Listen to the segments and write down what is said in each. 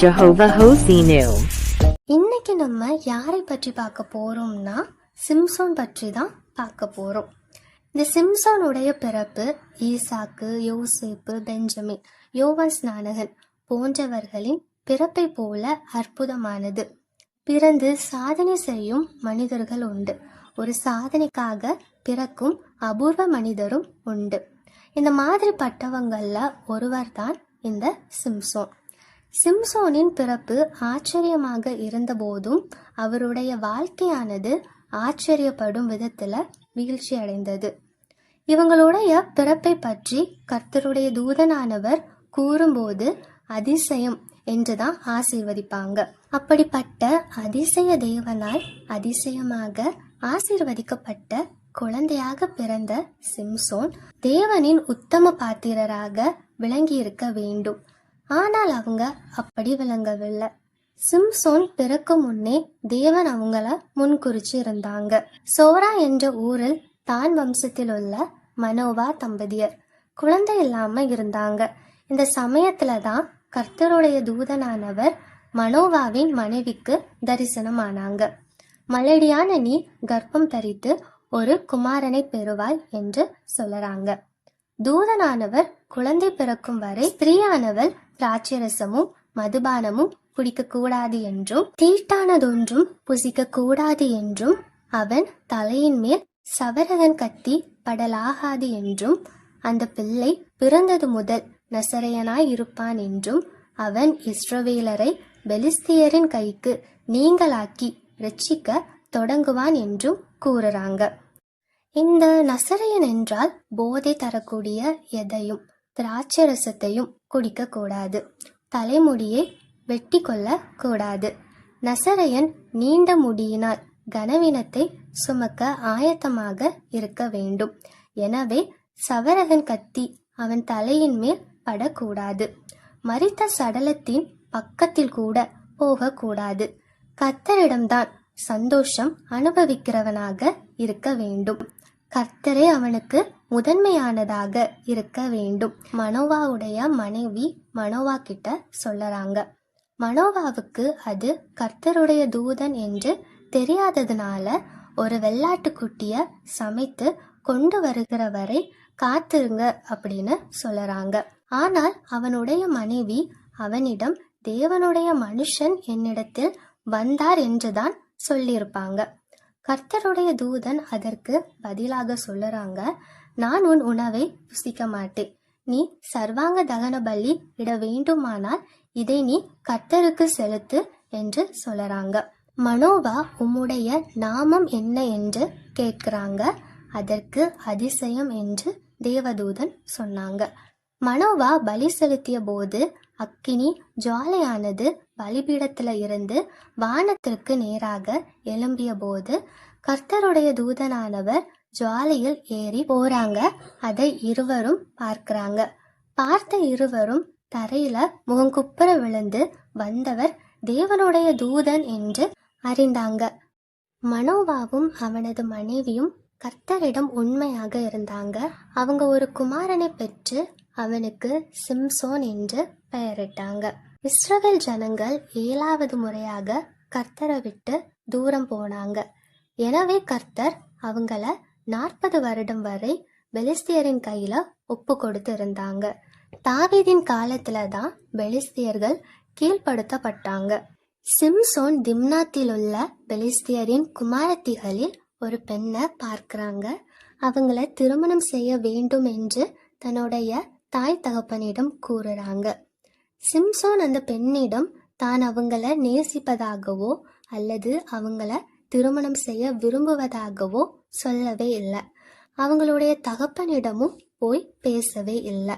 Jehovah ஹோசினு இன்னைக்கு நம்ம யாரை பற்றி பார்க்க போறோம்னா சிம்சோன் பற்றி தான் பார்க்க போறோம். இந்த சிம்சோனுடைய பிறப்பு ஈசாக்கு யோசேப்பு பெஞ்சமின் யோவாஸ் ஸ்நானகன் போன்றவர்களின் பிறப்பை போல அற்புதமானது. பிறந்து சாதனை செய்யும் மனிதர்கள் உண்டு. ஒரு சாதனைக்காக பிறக்கும் அபூர்வ மனிதரும் உண்டு. இந்த மாதிரி பட்டவங்களில் ஒருவர் தான் இந்த சிம்சோன். சிம்சோனின் பிறப்பு ஆச்சரியமாக இருந்தபோதும் அவருடைய வாழ்க்கையானது ஆச்சரியப்படும் விதத்தில் வீழ்ச்சி அடைந்தது. இவங்களுடைய பிறப்பை பற்றி கர்த்தருடைய தூதனானவர் கூறும்போது அதிசயம் என்றுதான் ஆசீர்வதிப்பாங்க. அப்படிப்பட்ட அதிசய தேவனால் அதிசயமாக ஆசீர்வதிக்கப்பட்ட குழந்தையாக பிறந்த சிம்சோன் தேவனின் உத்தம பாத்திரராக விளங்கியிருக்க வேண்டும். ஆனால் அவங்க அப்படி விளங்கவில்லை. சிம்சோன் பிறக்கும் முன்னே தேவன் அவங்கள முன்குறிச்சு இருந்தாங்க சோரா என்ற ஊரில் தான் வம்சத்தில் உள்ள மனோவா தம்பதியர். குழந்தை இல்லாம இருந்தாங்க. இந்த சமயத்துல தான் கர்த்தருடைய தூதனானவர் மனோவாவின் மனைவிக்கு தரிசனமானாங்க. மலடியான நீ கர்ப்பம் தரித்து ஒரு குமாரனை பெறுவாய் என்று சொல்லறாங்க. தூதனானவர் குழந்தை பிறக்கும் வரை ஸ்திரீயானவள் திராட்சரசமும் மதுபானமும் குடிக்கக்கூடாது என்றும் தீட்டானதொன்றும் புசிக்க கூடாது என்றும் அவன் தலையின் மேல் சவரகன் கத்தி படலாகாது என்றும் அந்த பிள்ளை பிறந்தது முதல் நசரையனாய் இருப்பான் என்றும் அவன் இஸ்ரவேலரை பெலிஸ்தியரின் கைக்கு நீங்களாக்கி ரட்சிக்க தொடங்குவான் என்றும் கூறுறாங்க. இந்த நசரையன் என்றால் போதை தரக்கூடிய எதையும். திராட்சரசத்தையும் குடிக்கக்கூடாது தலைமுடியை வெட்டி கொள்ளக்கூடாது நசரையன் நீண்ட முடியினால் கனவினத்தை சுமக்க ஆயத்தமாக இருக்க வேண்டும். எனவே சவரகன் கத்தி அவன் தலையின் மேல் படக்கூடாது. மறித்த சடலத்தின் பக்கத்தில் கூட போகக்கூடாது கத்தரிடம்தான் சந்தோஷம் அனுபவிக்கிறவனாக இருக்க வேண்டும். கர்த்தரே அவனுக்கு முதன்மையானதாக இருக்க வேண்டும். மனோவாவுடைய மனைவி மனோவா கிட்ட சொல்லறாங்க. மனோவாவுக்கு அது கர்த்தருடைய தூதன் என்று தெரியாததுனால ஒரு வெள்ளாட்டுக்குட்டிய சமைத்து கொண்டு வருகிற வரை காத்திருங்க அப்படின்னு சொல்லறாங்க. ஆனால் அவனுடைய மனைவி அவனிடம் தேவனுடைய மனுஷன் என்னிடத்தில் வந்தார் என்றுதான் சொல்லியிருப்பாங்க. கர்த்தருடைய தூதன் அதற்கு பதிலாக சொல்லறாங்க. நான் உன் உணவை புசிக்க மாட்டேன். நீ சர்வாங்க தகன பலி இட வேண்டுமானால் இதை நீ கர்த்தருக்கு செலுத்து என்று சொல்லறாங்க. மனோவா உம்முடைய நாமம் என்ன என்று கேட்கிறாங்க. அதற்கு அதிசயம் என்று தேவதூதன் சொன்னாங்க. மனோவா பலி செலுத்திய போது அக்கினி ஜுவாலையானது பலிபீடத்தில் இருந்து வானத்திற்கு நேராக எழும்பிய போது கர்த்தருடைய தூதனானவர் ஜாலியில் ஏறி போறாங்க. அதை இருவரும் பார்க்கிறாங்க. பார்த்த இருவரும் தரையில முகங்குப்புற விழுந்து வந்தவர் தேவனுடைய தூதன் என்று அறிந்தாங்க. மனோவாவும் அவனது மனைவியும் கர்த்தரிடம் உண்மையாக இருந்தாங்க. அவங்க ஒரு குமாரனை பெற்று அவனுக்கு சிம்சோன் என்று பெயரிட்டாங்க. இஸ்ரவேல் ஜனங்கள் ஏழாவது முறையாக கர்த்தரை விட்டு தூரம் போனாங்க. எனவே கர்த்தர் அவங்கள நாற்பது வருடம் வரை பெலிஸ்தியரின் கையில ஒப்பு கொடுத்து இருந்தாங்க தாவீதின் காலத்துல தான் பெலிஸ்தியர்கள் கீழ்ப்படுத்தப்பட்டாங்க. சிம்சோன் திம்னாத்தில் உள்ள பெலிஸ்தியரின் குமாரத்திகளில் ஒரு பெண்ணை பார்க்கிறாங்க. அவங்கள திருமணம் செய்ய வேண்டும் என்று தன்னுடைய தாய் தகப்பனிடம் கூறுறாங்க. சிம்சோன் அந்த பெண்ணிடம் தான் அவங்கள நேசிப்பதாகவோ அல்லது அவங்கள திருமணம் செய்ய விரும்புவதாகவோ சொல்லவே இல்லை. அவங்களுடைய தகப்பனிடமும் போய் பேசவே இல்லை.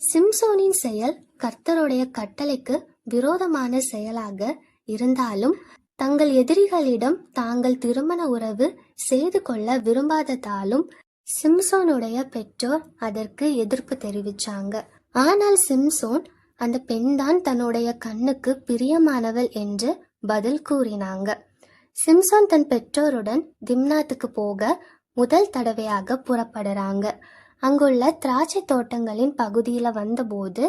சிம்சோனின் செயல் கர்த்தருடைய கட்டளைக்கு விரோதமான செயலாக இருந்தாலும் தங்கள் எதிரிகளிடம் தாங்கள் திருமண உறவு செய்து கொள்ள விரும்பாததாலும் சிம்சோனுடைய பெற்றோர் அதற்கு எதிர்ப்பு தெரிவிச்சாங்க. ஆனால் சிம்சோன் அந்த பெண்தான் தன்னுடைய கண்ணுக்கு பிரியமானவள் என்று பதில் கூறினாங்க. சிம்சோன் தன் பெற்றோருடன் திம்னாத்துக்கு போக முதல் தடவையாக புறப்படுறாங்க. அங்குள்ள திராட்சை தோட்டங்களின் பகுதியில வந்தபோது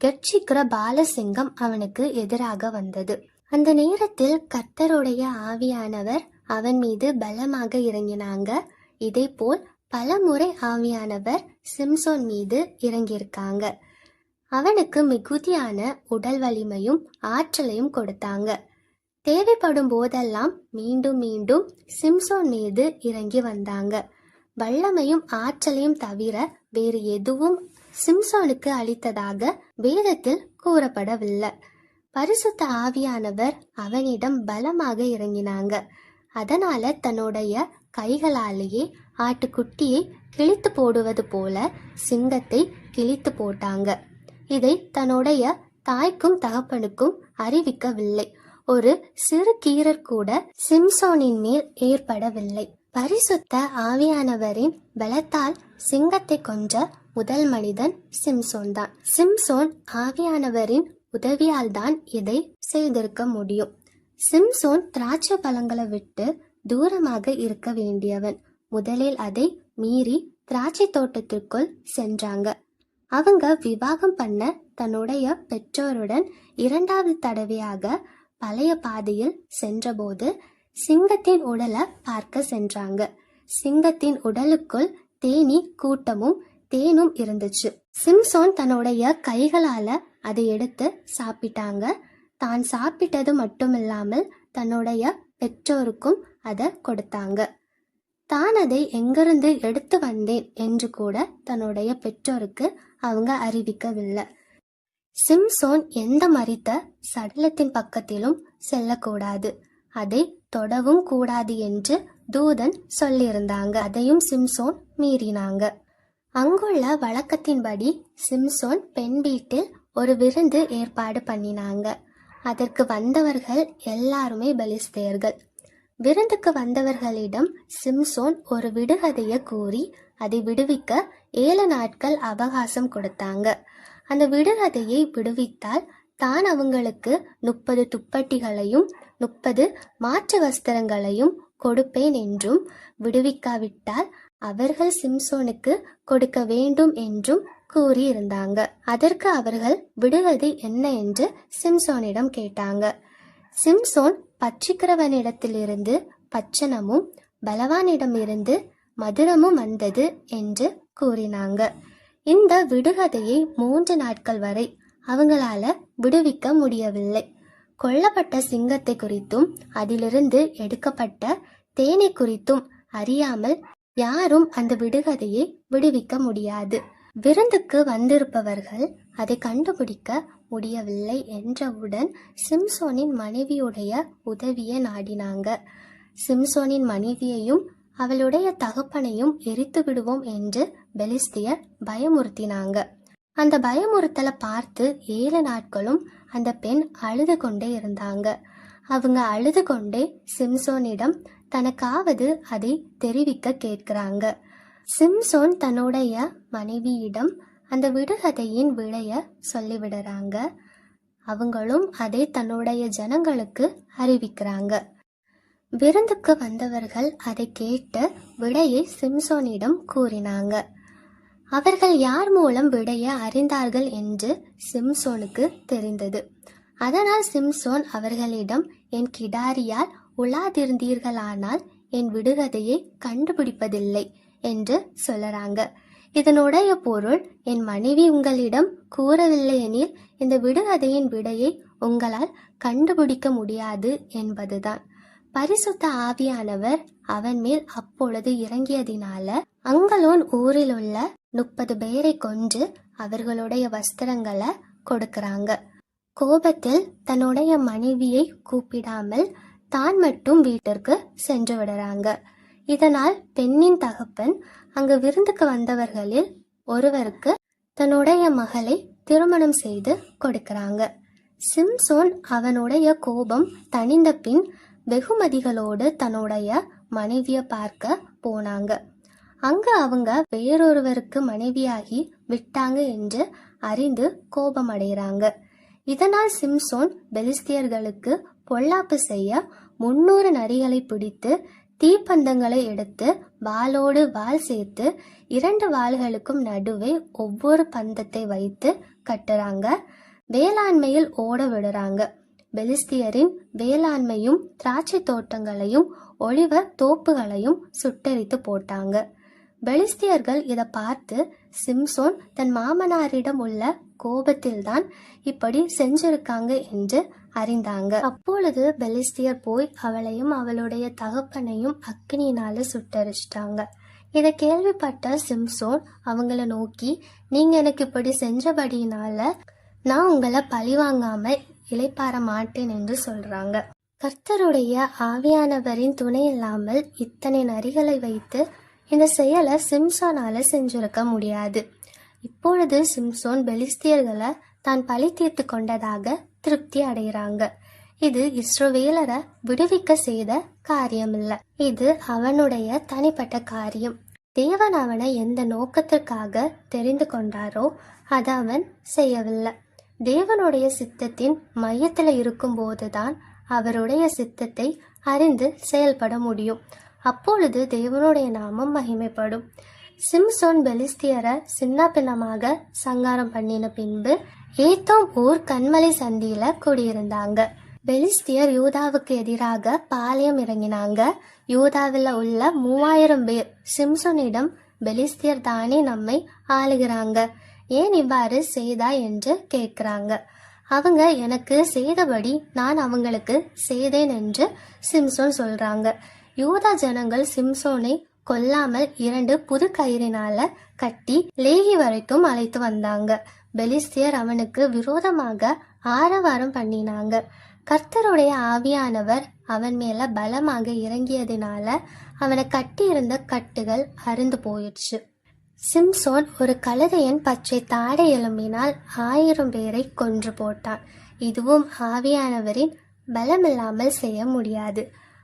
கட்சிக்கிற பாலசிங்கம் அவனுக்கு எதிராக வந்தது. அந்த நேரத்தில் கர்த்தருடைய ஆவியானவர் அவன் மீது பலமாக இறங்கினாங்க. இதே போல் பல முறை ஆவியானவர் சிம்சோன் மீது இறங்கியிருக்காங்க. அவனுக்கு மிகுதியான உடல் வலிமையும் ஆற்றலையும் கொடுத்தாங்க. தேவைப்படும் போதெல்லாம் மீண்டும் மீண்டும் சிம்சோன் மீது இறங்கி வந்தாங்க. வல்லமையும் ஆற்றலையும் தவிர வேறு எதுவும் சிம்சோனுக்கு அளித்ததாக வேதத்தில் கூறப்படவில்லை. பரிசுத்த ஆவியானவர் அவனிடம் பலமாக இறங்கினாங்க. அதனால தன்னுடைய கைகளாலேயே ஆட்டுக்குட்டியை கிழித்து போடுவது போல சிங்கத்தை கிழித்து போட்டாங்க. இதை தன்னுடைய தாய்க்கும் தகப்பனுக்கும் அறிவிக்கவில்லை. ஒரு சிறு கீரர் கூட சிம்சோனின் மேல் ஏற்படவில்லை. பரிசுத்த ஆவியானவரின் பலத்தால் சிங்கத்தை கொன்ற முதல் மனிதன் சிம்சோன் தான். சிம்சோன் ஆவியானவரின் உதவியால் தான் இதை செய்திருக்க முடியும். சிம்சோன் திராட்சை பழங்களை விட்டு தூரமாக இருக்க வேண்டியவன். முதலில் அதை மீறி திராட்சை தோட்டத்திற்குள் சென்றாங்க. அவங்க விவாகம் பண்ண தன்னுடைய பெற்றோருடன் இரண்டாவது தடவையாக பழைய பாதையில் சென்றபோது சிங்கத்தின் உடலை பார்க்க சென்றாங்க. சிங்கத்தின் உடலுக்குள் தேனி கூட்டமும் தேனும் இருந்துச்சு. சிம்சோன் தன்னுடைய கைகளால அதை எடுத்து சாப்பிட்டாங்க. தான் சாப்பிட்டது மட்டுமில்லாமல் தன்னுடைய பெற்றோருக்கும் அதை கொடுத்தாங்க. தான் அதை எங்கிருந்து எடுத்து வந்தேன் என்று கூட தன்னுடைய பெற்றோருக்கு அவங்க அறிவிக்கவில்லை. சிம்சோன் எந்த மரித்த சடலத்தின் பக்கத்திலும் செல்லக்கூடாது. அதை தொடவும் கூடாது என்று தூதன் சொல்லியிருந்தாங்க. அதையும் சிம்சோன் மீறினாங்க. அங்குள்ள வழக்கத்தின்படி சிம்சோன் பெண் வீட்டில் ஒரு விருந்து ஏற்பாடு பண்ணினாங்க. அதற்கு வந்தவர்கள் எல்லாருமே பலிஸ்தேர்கள். விருந்துக்கு வந்தவர்களிடம் சிம்சோன் ஒரு விடுகதையை கூறி அதை விடுவிக்க ஏழு நாட்கள் அவகாசம் கொடுத்தாங்க. அந்த விடுகதையை விடுவித்தால் தான் அவங்களுக்கு முப்பது துப்பட்டிகளையும் முப்பது மாற்று வஸ்திரங்களையும் கொடுப்பேன் என்றும் விடுவிக்காவிட்டால் அவர்கள் சிம்சோனுக்கு கொடுக்க வேண்டும் என்றும் கூறியிருந்தாங்க. அதற்கு அவர்கள் விடுகதை என்ன? என்று சிம்சோனிடம் கேட்டாங்க. சிம்சோன் பட்சிக்கிறவனிடத்திலிருந்து பச்சனமும் பலவானிடமிருந்து மதுரமும் வந்தது என்று கூறினாங்க. இந்த விடுகதையை மூன்று நாட்கள் வரை அவங்களால விடுவிக்க முடியவில்லை. கொல்லப்பட்ட சிங்கத்தை குறித்தும் அதிலிருந்து எடுக்கப்பட்ட தேனை குறித்தும் அறியாமல் யாரும் அந்த விடுகதையை விடுவிக்க முடியாது. விருந்துக்கு வந்திருப்பவர்கள் அதை கண்டுபிடிக்க முடியவில்லை என்றவுடன் சிம்சோனின் மனைவியுடைய உதவியை நாடினாங்க. சிம்சோனின் மனைவியையும் அவளுடைய தகப்பனையும் எரித்து விடுவோம் என்று பெலிஸ்தியர் பயமுறுத்தினாங்க. அந்த பயமுறுத்தலை பார்த்து ஏழு நாட்களும் அந்த பெண் அழுது கொண்டே இருந்தாங்க. அவங்க அழுது கொண்டே சிம்சோனிடம் தனக்காவது அதை தெரிவிக்க கேட்கிறாங்க. சிம்சோன் தன்னுடைய மனைவியிடம் அந்த விடுகதையின் விடைய சொல்லிவிடுறாங்க. அவங்களும் அதை தன்னுடைய ஜனங்களுக்கு அறிவிக்கிறாங்க. விருந்துக்கு வந்தவர்கள் அதை கேட்டு விடையை சிம்சோனிடம் கூறினாங்க. அவர்கள் யார் மூலம் விடைய அறிந்தார்கள் என்று சிம்சோனுக்கு தெரிந்தது. அதனால் சிம்சோன் அவர்களிடம் என் கிடாரியால் உலாதிருந்தீர்களானால் என் விடுகதையை கண்டுபிடிப்பதில்லை என்று சொல்லறாங்க. இதனுடைய பொருள் என் மனைவி உங்களிடம் கூறவில்லை எனில் இந்த விடுகதையின் விடையை உங்களால் கண்டுபிடிக்க முடியாது என்பதுதான். பரிசுத்த ஆவியானவர் அவன் மேல் அப்பொழுது இறங்கியதினால அங்கலோன் ஊரில் உள்ள முப்பது பேரை கொன்று அவர்களுடைய வஸ்திரங்களை கொடுக்கறாங்க. கோபத்தில் தன்னுடைய மனைவியை கூப்பிடாமல் தான் மட்டும் வீட்டிற்கு சென்று விடுறாங்க. இதனால் பெண்ணின் தகப்பன் அங்கு விருந்துக்கு வந்தவர்களில் ஒருவருக்கு தன்னுடைய மகளை திருமணம் செய்து கொடுக்கிறாங்க. சிம்சோன் அவனுடைய கோபம் தணிந்த பின் வெகுமதிகளோடு தன்னுடைய மனைவியை பார்க்க போனாங்க. அங்க அவங்க வேறொருவருக்கு மனைவியாகி விட்டாங்க என்று அறிந்து கோபமடைகிறாங்க. இதனால் சிம்சோன் பெலிஸ்தியர்களுக்கு பொல்லாப்பு செய்ய முன்னூறு நரிகளை பிடித்து தீப்பந்தங்களை எடுத்து வாளோடு வாள் சேர்த்து இரண்டு வாள்களுக்கும் நடுவே ஒவ்வொரு பந்தத்தை வைத்து கட்டுறாங்க. வேளாண்மையில் ஓட விடுறாங்க. பெலிஸ்தியரின் வேளாண்மையும் திராட்சை தோட்டங்களையும் ஒளிவ தோப்புகளையும் சுட்டரித்து போட்டாங்க. பெலிஸ்தியர்கள் இதை பார்த்து சிம்சோன் தன் மாமனாரிடம் உள்ள கோபத்தில்தான் இப்படி செஞ்சிருக்காங்க என்று அறிந்தாங்க. அப்பொழுது பெலிஸ்தியர் போய் அவளையும் அவளுடைய தகப்பனையும் அக்னியினால சுட்டரிச்சிட்டாங்க. இதை கேள்விப்பட்ட சிம்சோன் அவங்கள நோக்கி நீங்க எனக்கு இப்படி செஞ்சபடியினால நான் உங்களை பழிவாங்காம இளைப்பாற மாட்டேன் என்று சொல்றாங்க. கர்த்தருடைய ஆவியானவரின் துணை இல்லாமல் இத்தனை நரிகளை வைத்து இந்த செயலை சிம்சோனால செஞ்சிருக்க முடியாது. இப்பொழுது சிம்சோன் பெலிஸ்தியர்களை தான் பழி தீர்த்து கொண்டதாக திருப்தி அடைகிறாங்க. இது இஸ்ரோவேலரை விடுவிக்க செய்த காரியமில்ல. இது அவனுடைய தனிப்பட்ட காரியம். தேவன் அவனை எந்த நோக்கத்திற்காக தெரிந்து கொண்டாரோ அதை அவன் செய்யவில்லை. தேவனுடைய சித்தத்தின் மையத்தில் இருக்கும்போதுதான் அவருடைய சித்தத்தை அறிந்து செயல்பட முடியும். அப்பொழுது தேவனுடைய நாமம் மகிமைப்படும். சிம்சோன் பெலிஸ்தியரை சின்ன பின்னமாக சங்காரம் பண்ணின பின்பு ஏத்தோம் ஊர் கண்மலை சந்தியில குடியிருந்தாங்க. பெலிஸ்தியர் யூதாவுக்கு எதிராக பாளையம் இறங்கினாங்க. யூதாவில் உள்ள மூவாயிரம் பேர் சிம்சோனிடம் பெலிஸ்தியர் தானே நம்மை ஆளுகிறாங்க ஏன் இவ்வாறு செய்தா என்று கேட்குறாங்க. அவங்க எனக்கு செய்தபடி நான் அவங்களுக்கு செய்தேன் என்று சிம்சோன் சொல்றாங்க. யூதா ஜனங்கள் சிம்சோனை கொல்லாமல் இரண்டு புது கயிறினால கட்டி லேகி வரைக்கும் அழைத்து வந்தாங்க. பெலிஸ்தியர் அவனுக்கு விரோதமாக ஆரவாரம் பண்ணினாங்க. கர்த்தருடைய ஆவியானவர் அவன் மேல பலமாக இறங்கியதினால அவனை கட்டியிருந்த கட்டுகள் அருந்து போயிடுச்சு. சிம்சோன் ஒரு கழுதையின் பச்சை தாடை எலும்பினால் ஆயிரம் பேரை கொன்று போட்டான். இதுவும் ஆவியானவரின் பலமில்லாமல் செய்ய முடியாது.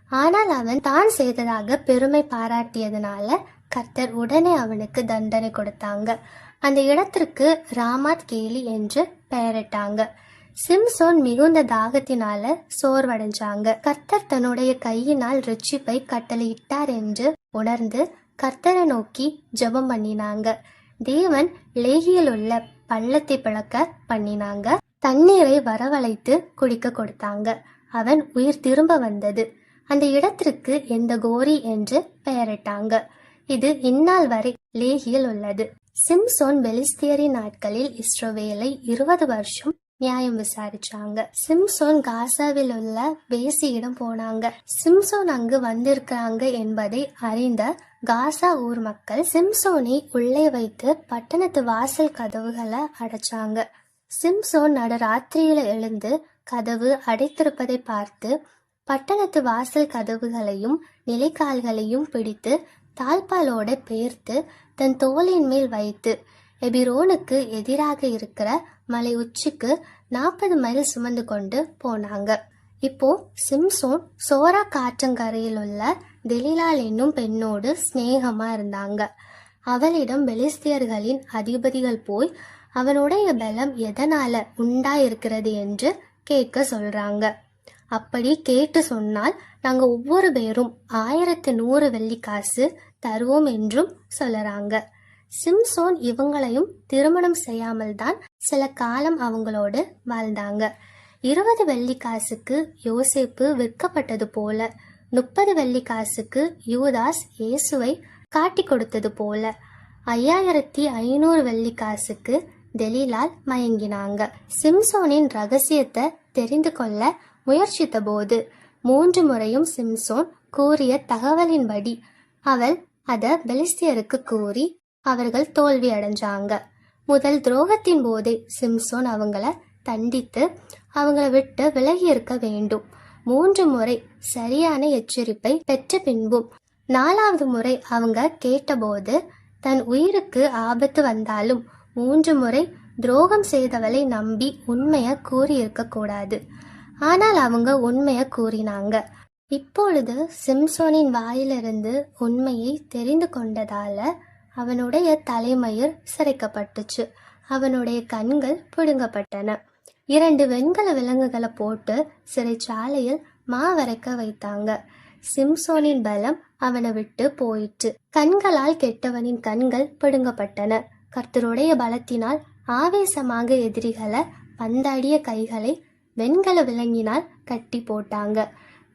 ஆனால் அவன் தான் செய்ததாக பெருமை பாராட்டியதுனால கர்த்தர் உடனே அவனுக்கு தண்டனை கொடுத்தாங்க. அந்த இடத்திற்கு ராமாத் கேலி என்று பெயரிட்டாங்க. சிம்சோன் மிகுந்த தாகத்தினால சோர்வடைஞ்சாங்க. கர்த்தர் தன்னுடைய கையினால் ரிச்சிப்பை கட்டளையிட்டார் என்று உணர்ந்து கர்த்தரை நோக்கி ஜெபம் பண்ணினாங்க. தேவன் லேகியில் உள்ள பள்ளத்தை பிளக்க பண்ணினாங்க. தண்ணீரை வரவழைத்து குடிக்க கொடுத்தாங்க. அவன் உயிர் திரும்ப வந்தது. அந்த இடத்திற்கு எந்த கோரி என்று பெயரிட்டாங்க. இது இந்நாள் வரை லேகியில் உள்ளது. சிம்சோன் பெலிஸ்தியரின் நாட்களில் இஸ்ரோவேலை இருபது வருஷம் நியாயம் விசாரிச்சாங்க. சிம்சோன் காசாவில் உள்ள வேசியிடம் போனாங்க. சிம்சோன் அங்கு வந்திருக்கிறாங்க என்பதை அறிந்த காசா ஊர் மக்கள் சிம்சோனை உள்ளே வைத்து பட்டணத்து வாசல் கதவுகளை அடைச்சாங்க. சிம்சோன் நடுராத்திரியில எழுந்து கதவு அடைத்திருப்பதை பார்த்து பட்டணத்து வாசல் கதவுகளையும் நிலைக்கால்களையும் பிடித்து தாழ்பாலோட பெயர்த்து தன் தோளின் மேல் வைத்து எபிரோனுக்கு எதிராக இருக்கிற மலை உச்சிக்கு நாற்பது மைல் சுமந்து கொண்டு போனாங்க. இப்போ சிம்சோன் சோரா காற்றங்கரையில் உள்ள தெலிலால் என்னும் பெண்ணோடு சிநேகமா இருந்தாங்க. அவளிடம் பெலிஸ்தியர்களின் அதிபதிகள் போய் அவனுடைய பலம் எதனால உண்டாயிருக்கிறது? என்று கேட்க சொல்றாங்க. அப்படி கேட்டு சொன்னால் நாங்கள் ஒவ்வொரு பேரும் ஆயிரத்து நூறு வெள்ளிக்காசு தருவோம் என்றும் சொல்லறாங்க. சிம்சோன் இவங்களையும் திருமணம் செய்யாமல் தான் சில காலம் அவங்களோடு வாழ்ந்தாங்க. இருபது வெள்ளிக்காசுக்கு யோசேப்பு விற்கப்பட்டது போல முப்பது வெள்ளிக்காசுக்கு யூதாஸ் இயேசுவை காட்டி கொடுத்தது போல ஐயாயிரத்தி ஐநூறு வெள்ளிக்காசுக்கு தெலீலால் மயங்கினாங்க. சிம்சோனின் ரகசியத்தை தெரிந்து கொள்ள முயற்சித்த போது மூன்று முறையும் சிம்சோன் கூறிய தகவலின்படி அவள் அதை பெலிஸ்தியருக்கு கூறி அவர்கள் தோல்வி அடைஞ்சாங்க. முதல் துரோகத்தின் போதே சிம்சோன் அவங்கள தண்டித்து அவங்கள விட்டு விலகி இருக்க வேண்டும். மூன்று முறை சரியான எச்சரிப்பை பெற்ற பின்பும் நாலாவது முறை அவங்க கேட்டபோது தன் உயிருக்கு ஆபத்து வந்தாலும் மூன்று முறை துரோகம் செய்தவளை நம்பி உண்மையை கூறியிருக்க கூடாது. ஆனால் அவங்க உண்மையை கூறினாங்க. இப்பொழுது சிம்சோனின் வாயிலிருந்து உண்மையை தெரிந்து கொண்டதால அவனுடைய தலைமயிர் சிரைக்கப்பட்டுச்சு. அவனுடைய கண்கள் பிடுங்கப்பட்டன. இரண்டு வெண்கல விலங்குகளை போட்டு சிறைச்சாலையில் மாவரைக்க வைத்தாங்க. சிம்சோனின் பலம் அவனை விட்டு போயிற்று. கண்களால் கெட்டவனின் கண்கள் பிடுங்கப்பட்டன. கர்த்தருடைய பலத்தினால் ஆவேசமாக எதிரிகளை பந்தாடிய கைகளை வெண்கல விலங்கினால் கட்டி போட்டாங்க.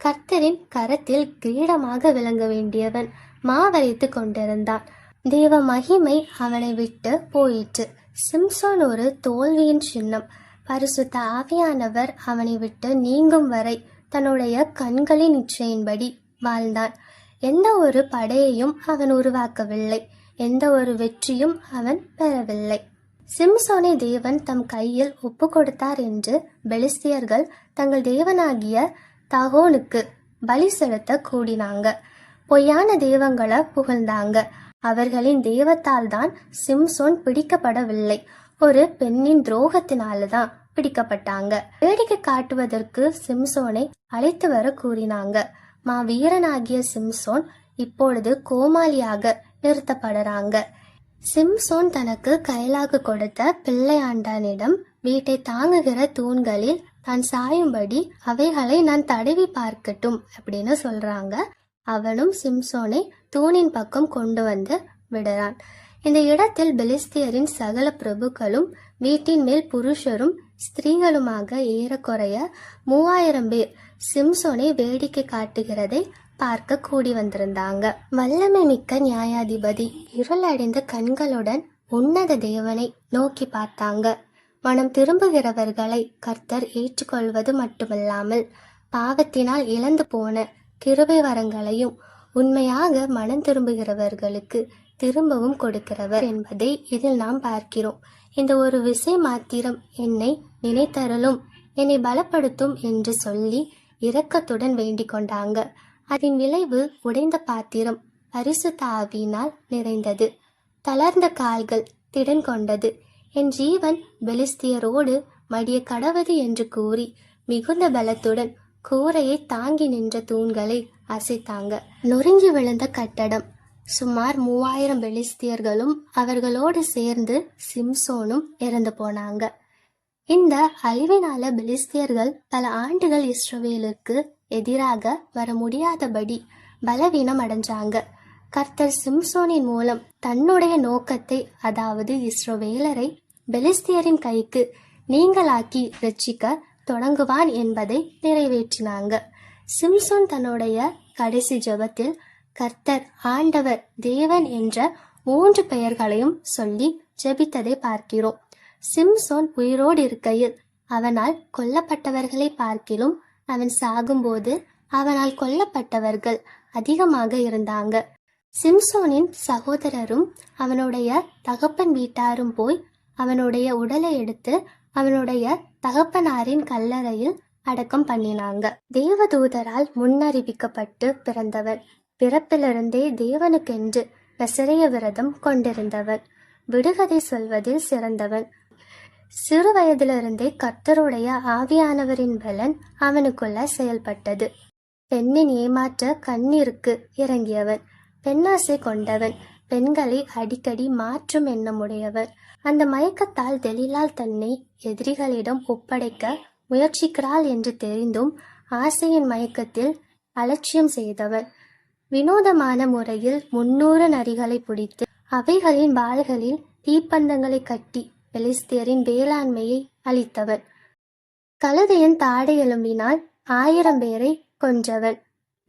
கர்த்தரின் கரத்தில் கிரீடமாக விளங்க வேண்டியவன் மாவரைத்து கொண்டிருந்தான். தேவ மகிமை அவனை விட்டு போயிற்று. சிம்சோன் ஒரு தோல்வியின் சின்னம். பரிசுத்த ஆவியானவர் அவனை விட்டு நீங்கும் வரை தன்னுடைய கண்களின் இச்சையின்படி வாழ்ந்தான். எந்த ஒரு படையையும் அவன் உருவாக்கவில்லை. எந்த ஒரு வெற்றியும் அவன் பெறவில்லை. சிம்சோனை தேவன் தம் கையில் ஒப்பு கொடுத்தார் என்று பெலிஸ்தியர்கள் தங்கள் தேவனாகிய தகோனுக்கு பலி செலுத்த கூடினாங்க. பொய்யான தெய்வங்களை புகழ்ந்தாங்க. அவர்களின் தெய்வத்தால் தான் சிம்சோன் பிடிக்கப்படவில்லை. ஒரு பெண்ணின் துரோகத்தினால தான் பிடிக்கப்பட்டாங்க. வேடிக்கை காட்டுவதற்கு சிம்சோனை அழைத்து வர கூறினாங்க. மா வீரனாகிய சிம்சோன் இப்பொழுது கோமாளியாக நிறுத்தப்படுறாங்க. சிம்சோன் தனக்கு கைலாக கொடுத்த பிள்ளையாண்டானிடம் வீட்டை தாங்குகிற தூண்களில் தான் சாயும்படி அவைகளை நான் தடவி பார்க்கட்டும் அப்படின்னு சொல்றாங்க. அவனும் சிம்சோனை தூணின் பக்கம் கொண்டு வந்து விடுறான். இந்த இடத்தில் பெலிஸ்தியரின் சகல பிரபுக்களும் வீட்டின் மேல் புருஷரும் ஸ்திரீகளுமாக ஏறக்குறைய மூவாயிரம் பேர் சிம்சோனை வேடிக்கை காட்டுகிறதை பார்க்க கூடி வந்திருந்தாங்க வல்லமை மிக்க நியாயாதிபதி இருளடைந்த கண்களுடன் உன்னத தேவனை நோக்கி பார்த்தாங்க. மனம் திரும்புகிறவர்களை கர்த்தர் ஏற்றுக்கொள்வது மட்டுமல்லாமல் பாவத்தினால் இழந்து போன கிருபை வரங்களையும் உண்மையாக மனம் திரும்புகிறவர்களுக்கு திரும்பவும் கொடுக்கிறவர் என்பதை இதில் நாம் பார்க்கிறோம். இந்த ஒரு விசை மாத்திரம் என்னை நினைத்தருளும் என்னை பலப்படுத்தும் என்று சொல்லி இரக்கத்துடன் வேண்டிக் கொண்டாங்க. அதன் விளைவு உடைந்த பாத்திரம் பரிசுத்த ஆவியினால் நிறைந்தது. தளர்ந்த கால்கள் திடன் கொண்டது. என் ஜீவன் பெலிஸ்தியரோடு மடிய கடவது என்று கூறி மிகுந்த பலத்துடன் கூரையை தாங்கி நின்ற தூண்களை அசைத்தாங்க. நொறுங்கி விழுந்த கட்டடம். சுமார் மூவாயிரம் பெலிஸ்தியர்களும் அவர்களோடு சேர்ந்து சிம்சோனும் இறந்து போனாங்க. இந்த அழிவினால பெலிஸ்தியர்கள் பல ஆண்டுகள் இஸ்ரவேலுக்கு எதிராக வர முடியாதபடி பலவீனம் அடைஞ்சாங்க. கர்த்தர் சிம்சோனின் மூலம் தன்னுடைய நோக்கத்தை அதாவது இஸ்ரோவேலரை பெலிஸ்தியரின் கைக்கு நீங்களாக்கி ரட்சிக்க தொடங்குவான் என்பதை நிறைவேற்றினாங்க. சிம்சோன் தன்னுடைய கடைசி ஜெபத்தில் கர்த்தர் ஆண்டவர் தேவன் என்ற மூன்று பெயர்களையும் சொல்லி ஜெபித்ததை பார்க்கிறோம். சிம்சோன் உயிரோடு இருக்கையில் அவனால் கொல்லப்பட்டவர்களை பார்க்கிலும் அவன் சாகும்போது அவனால் கொல்லப்பட்டவர்கள் அதிகமாக இருந்தாங்க. சிம்சோனின் சகோதரரும் அவனுடைய தகப்பன் வீட்டாரும் போய் அவனுடைய உடலை எடுத்து அவனுடைய தகப்பனாரின் கல்லறையில் அடக்கம் பண்ணினாங்க. தேவதூதரால் முன்னறிவிக்கப்பட்டு பிறந்தவன் பிறப்பிலிருந்தே தேவனுக்கென்று நசிறைய விரதம் கொண்டிருந்தவன் விடுகதை சொல்வதில் சிறந்தவன். சிறு வயதிலிருந்தே கர்த்தருடைய ஆவியானவரின் பலன் அவனுக்குள்ள செயல்பட்டது. பெண்ணின் ஏமாற்ற கண்ணீருக்கு இறங்கியவன் பெண்ணாசை கொண்டவன் பெண்களை அடிக்கடி மாற்றும் எண்ணமுடையவன் அந்த மயக்கத்தால் தெளிலால் தன்னை எதிரிகளிடம் ஒப்படைக்க முயற்சிக்கிறாள் என்று தெரிந்தும் ஆசையின் மயக்கத்தில் அலட்சியம் செய்தவன். வினோதமான முறையில் முன்னூறு நரிகளை பிடித்து அவைகளின் வாள்களில் தீப்பந்தங்களை கட்டி பெலிஸ்தியரின் வேளாண்மையை அளித்தவன் கழுதையின் தாடை எலும்பினால் ஆயிரம் பேரை கொன்றவன்.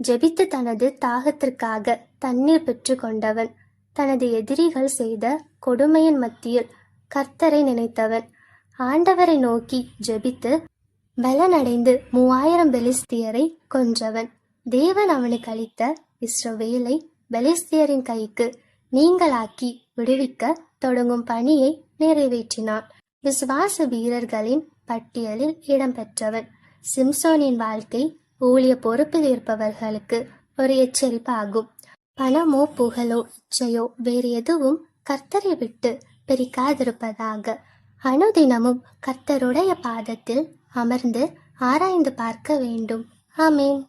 ஜெபித்து தனது தாகத்திற்காக தண்ணீர் பெற்று கொண்டவன். தனது எதிரிகள் செய்த கொடுமையின் மத்தியில் கர்த்தரை நினைத்தவன். ஆண்டவரை நோக்கி ஜெபித்து பலனடைந்து மூவாயிரம் பெலிஸ்தியரை கொன்றவன். தேவன் அவனுக்கு அளித்த இஸ்ரவேலை பெலிஸ்தியரின் கைக்கு நீங்களாக்கி விடுவிக்க தொடங்கும் பணியை நிறைவேற்றினான் விசுவாச வீரர்களின் பட்டியலில் இடம்பெற்றவன் சிம்சோனின் வாழ்க்கை ஊழிய பொறுப்பில் இருப்பவர்களுக்கு ஒரு எச்சரிப்பாகும். பணமோ புகழோ இச்சையோ வேறு எதுவும் கர்த்தரை விட்டு பிரிக்காதிருப்பதாக. அனுதினமும் கர்த்தருடைய பாதத்தில் அமர்ந்து ஆராய்ந்து பார்க்க வேண்டும். ஆமேன்.